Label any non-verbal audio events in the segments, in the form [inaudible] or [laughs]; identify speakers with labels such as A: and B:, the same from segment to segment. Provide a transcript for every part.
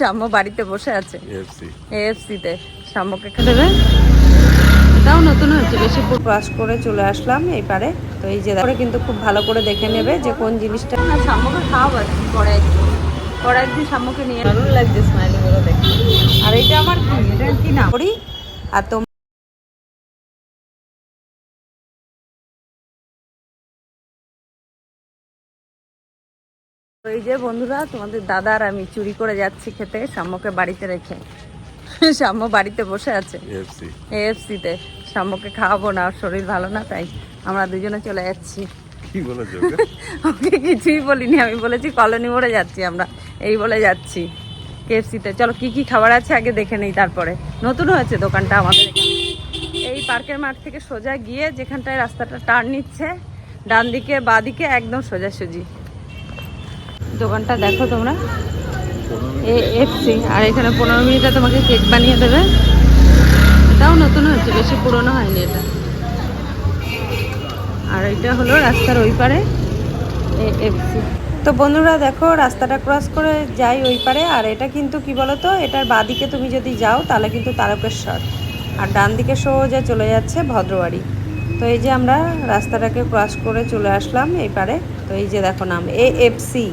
A: শ্যাম্য বাড়িতে বসে আছে।
B: এএফসি
A: তে। দেবে এটাও নতুন হচ্ছে বেশি ক্রাশ করে চলে আসলাম এই পারে তো এই যে করে কিন্তু খুব ভালো করে দেখে নেবে যে কোন জিনিসটা না শ্যাম্যকে খাওয়াবো একদিন পরে একদিন। পরে একদিন শ্যাম্যকে নিয়ে দারুণ লাগছে স্মাইলি গুলো দেখতে। আর এটা আমার কি? এটা কি নাম? করি? আর এই যে বন্ধুরা তোমাদের দাদা আর আমি চুরি করে যাচ্ছি খেতে শ্যাম্যকে বাড়িতে রেখে। শ্যাম্য বাড়িতে বসে আছে।
B: এএফসি
A: তে। শ্যাম্যকে খাওয়াবো না শরীর ভালো না তাই আমরা দুজনে চলে যাচ্ছি? [laughs]
B: ওকে?
A: কিছুই বলিনি আমি বলেছি কলোনি মোড়ে যাচ্ছি আমরা। এই বলে যাচ্ছি কেএফসিতে চলো কি কি খাবার আছে আগে দেখে নেই তারপরে। নতুন হয়েছে দোকানটা আমাদের এই পার্কের মাঠ থেকে সোজা গিয়ে যেখানটায় রাস্তাটা টার্ন নিচ্ছে ডান দিকে বা দিকে একদম সোজাসুজি। দোকানটা দেখো তোমরা। এফসি। আর এখানে পনেরো মিনিটে তোমাকে কেক বানিয়ে দেবে। এটাও নতুন হচ্ছে, বেশি পুরনো হয়নি এটা। আর এটা হলো রাস্তার ওই পারে এফসি। তো বন্ধুরা দেখো, রাস্তাটা ক্রস করে যাই ওই পারে। আর এটা কিন্তু কি বলতো, এটার বাদিকে তুমি যদি যাও, তাহলে কিন্তু তারকেশ্বর। আর ডান দিকে সোজা চলে যাচ্ছে ভদ্রবাড়ি। তো এই যে আমরা রাস্তাটাকে ক্রস করে চলে আসলাম এই পারে। তো এই যে দেখো নাম, এ, এফসি।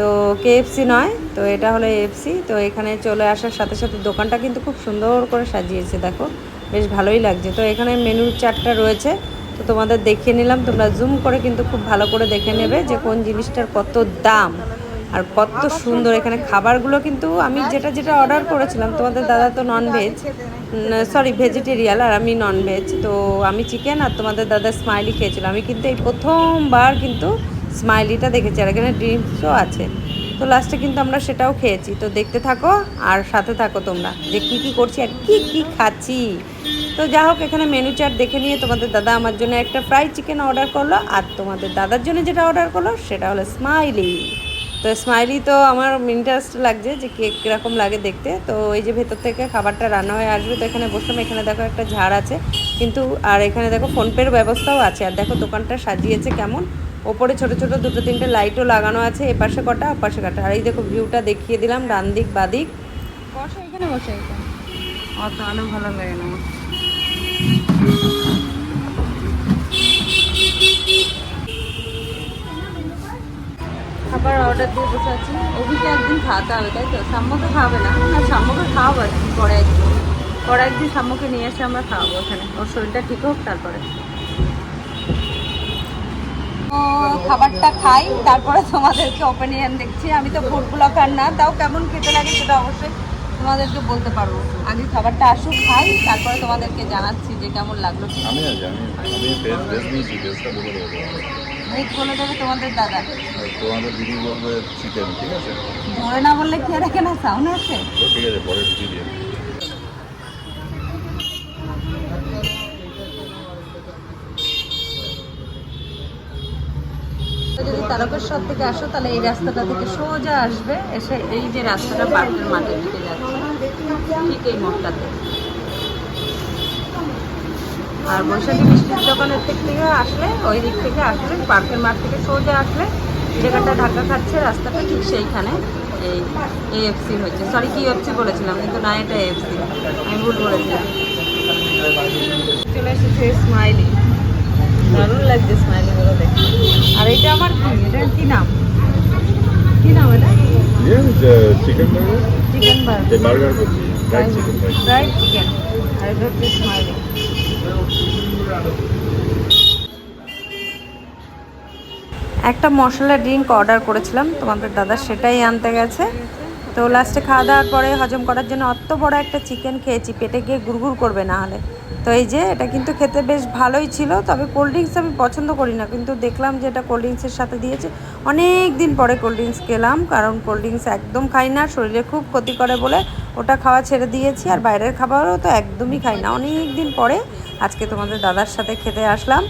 A: তো কেএফসি নয়, তো এটা হলো এফসি তো এখানে চলে আসার সাথে সাথে দোকানটা কিন্তু খুব সুন্দর করে সাজিয়েছে, দেখো। বেশ ভালোই লাগছে। তো এখানে মেনুর চারটা রয়েছে, তো তোমাদের দেখিয়ে নিলাম। তোমরা জুম করে কিন্তু খুব ভালো করে দেখে নেবে যে কোন জিনিসটার কত দাম আর কত সুন্দর। এখানে খাবারগুলো কিন্তু আমি যেটা যেটা অর্ডার করেছিলাম, তোমাদের দাদা তো নন ভেজ সরি ভেজিটেরিয়াল আর আমি নন ভেজ তো আমি চিকেন আর তোমাদের দাদা স্মাইলি খেয়েছিলাম আমি কিন্তু এই প্রথমবার কিন্তু স্মাইলিটা দেখেছি, আর এখানে ড্রিঙ্কসও আছে। তো লাস্টে কিন্তু আমরা সেটাও খেয়েছি। তো দেখতে থাকো আর সাথে থাকো তোমরা যে কি কি করছি আর কি কি খাচ্ছি। তো যা হোক, এখানে মেনু চার্ট দেখে নিয়ে তোমাদের দাদা আমার জন্য একটা ফ্রাই চিকেন অর্ডার করল, আর তোমাদের দাদার জন্য যেটা অর্ডার করল, সেটা হলো স্মাইলি তো স্মাইলি তো আমার ইন্টারেস্ট লাগছে যে কেক কীরকম লাগে দেখতে। তো এই যে ভেতর থেকে খাবারটা রান্না হয়ে আসবে, তো এখানে বসলাম। এখানে দেখো একটা ঝাড় আছে। কিন্তু, আর এখানে দেখো ফোনপের ব্যবস্থাও আছে। আর দেখো দোকানটা সাজিয়েছে কেমন। ওপরে ছোট ছোট দুটো তিনটে লাইটও লাগানো আছে এপাশে কটা ওপাশে কটা। আর এই দেখো ভিউটা দেখিয়ে দিলাম ডান দিক বাদিক বসে এখানে বসে এখানে। অত অনেক ভালো লাগে না। খাবার অর্ডার দিয়ে বসে আছি অভিকে একদিন খাওয়াতে হবে তাই তো? সাম্যকে খাওয়াবে না? না সাম্যকে খাওয়াবো একদিন পরে একদিন। পরে একদিন সাম্যকে নিয়ে এসে আমরা খাওয়াবো ওখানে। ওর শরীরটা ঠিক হোক তারপরে তো খাবারটা খাই তারপরে তোমাদেরকে ওপেনিয়ন দেখছি। আমি তো ফুড ব্লগার না তাও কেমন খেতে লাগে সেটা অবশ্যই তোমাদেরকে বলতে পারব। আগে খাবারটা আসুক খাই তারপরে তোমাদেরকে জানাচ্ছি যে কেমন লাগল।
B: আমি আমি নিয়েছি বলে দেবো।
A: ভেজ বলে দেবে তোমাদের দাদা।
B: তোমাদের দিদি বলবে চিকেন ঠিক আছে?
A: ধরে না বললে কি আর এখানে সাউন্ড আছে
B: ঠিক আছে পরে দিদি দিয়ে
A: যদি তারকেশ্বর থেকে আসো, তাহলে এই রাস্তাটা থেকে সোজা আসবে, এসে এই যে রাস্তাটা পার্কের মাঠের দিকে যাচ্ছে, ঠিক এই মোড়টাতে। আর বৈশাখী মিষ্টির দোকানের দিক থেকে আসলে, ওই দিক থেকে আসলে পার্কের মাঠ থেকে সোজা আসলে জায়গাটা ঢাকা খাচ্ছে, রাস্তাটা ঠিক সেইখানে এই এএফসি হচ্ছে। সরি কি এফসি বলেছিলাম, কিন্তু না, এটা এএফসি আমি ভুল বলেছিলাম। চলে এসেছে স্মাইলি দারুণ লাগছে স্মাইলি গুলো দেখতে। আর এটা আমার কি? এটা কি নাম? কি নাম এটা?
B: চিকেন বার্গার
A: চিকেন বার্গার
B: এই বার্গার বলছি fried chicken fried
A: fried chicken আর এটা হচ্ছে স্মাইলি একটা মশলা ড্রিঙ্ক অর্ডার করেছিলাম তোমাদের দাদা সেটাই আনতে গেছে। তো লাস্টে খাওয়া দাওয়ার পরে হজম করার জন্য অত বড় একটা চিকেন খেয়েছি পেটে গিয়ে গুড়গুড় করবে না হলে। তো এই যে, এটা কিন্তু খেতে বেশ ভালোই ছিল, তবে কোল্ড ড্রিঙ্কস আমি পছন্দ করি না। কিন্তু দেখলাম যে এটা কোল্ড ড্রিঙ্কসের সাথে দিয়েছে। অনেক দিন পরে কোল্ড ড্রিঙ্কস খেলাম, কারণ কোল্ড ড্রিঙ্কস একদম খাই না, শরীরে খুব ক্ষতি করে বলে ওটা খাওয়া ছেড়ে দিয়েছি, আর বাইরের খাবারও তো একদমই খাই না। অনেক দিন পরে আজকে তোমাদের দাদার সাথে খেতে আসলাম।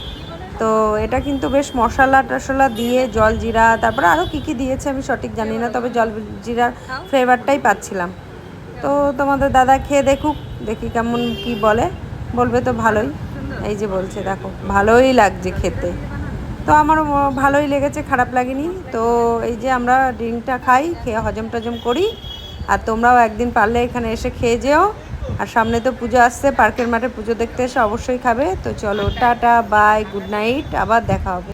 A: তো এটা কিন্তু বেশ মশলা টশলা দিয়ে, জল জিরা, তারপরে আরও কী কী দিয়েছে আমি সঠিক জানি না, তবে জল জিরার ফ্লেভারটাই পাচ্ছিলাম। তো তোমাদের দাদা খেয়ে দেখুক, দেখি কেমন কি বলে। বলবে তো ভালোই। এই যে বলছে, দেখো, ভালোই লাগছে খেতে। তো আমারও ভালোই লেগেছে, খারাপ লাগেনি। তো এই যে আমরা ড্রিঙ্কটা খাই, খেয়ে হজম টজম করি। আর তোমরাও একদিন পারলে এখানে এসে খেয়ে যেও। আর সামনে তো পুজো আসছে, পার্কের মাঠে পুজো দেখতে এসে অবশ্যই খাবে। তো চলো, টাটা, বাই, গুড নাইট, আবার দেখা হবে।